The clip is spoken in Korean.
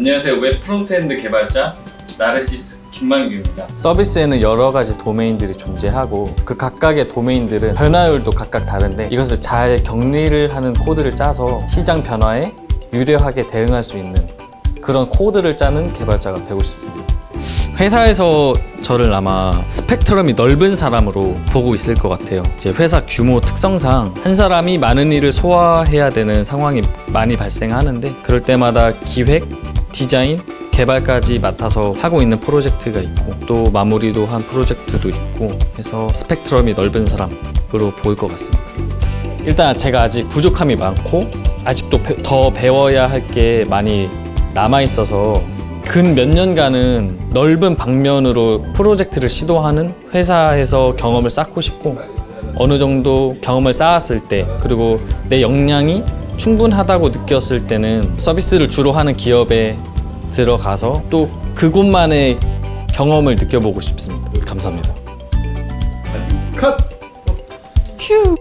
안녕하세요. 웹 프론트엔드 개발자 나르시스 김만규입니다. 서비스에는 여러 가지 도메인들이 존재하고 그 각각의 도메인들은 변화율도 각각 다른데 이것을 잘 격리를 하는 코드를 짜서 시장 변화에 유려하게 대응할 수 있는 그런 코드를 짜는 개발자가 되고 싶습니다. 회사에서 저를 아마 스펙트럼이 넓은 사람으로 보고 있을 것 같아요. 제 회사 규모 특성상 한 사람이 많은 일을 소화해야 되는 상황이 많이 발생하는데 그럴 때마다 기획, 디자인, 개발까지 맡아서 하고 있는 프로젝트가 있고 또 마무리도 한 프로젝트도 있고 해서 스펙트럼이 넓은 사람으로 보일 것 같습니다. 일단 제가 아직 부족함이 많고 아직도 배- 더 배워야 할 게 많이 남아 있어서 근 몇 년간은 넓은 방면으로 프로젝트를 시도하는 회사에서 경험을 쌓고 싶고 어느 정도 경험을 쌓았을 때 그리고 내 역량이 충분하다고 느꼈을 때는 서비스를 주로 하는 기업에 들어가서 또 그곳만의 경험을 느껴보고 싶습니다. 감사합니다. 컷! 휴.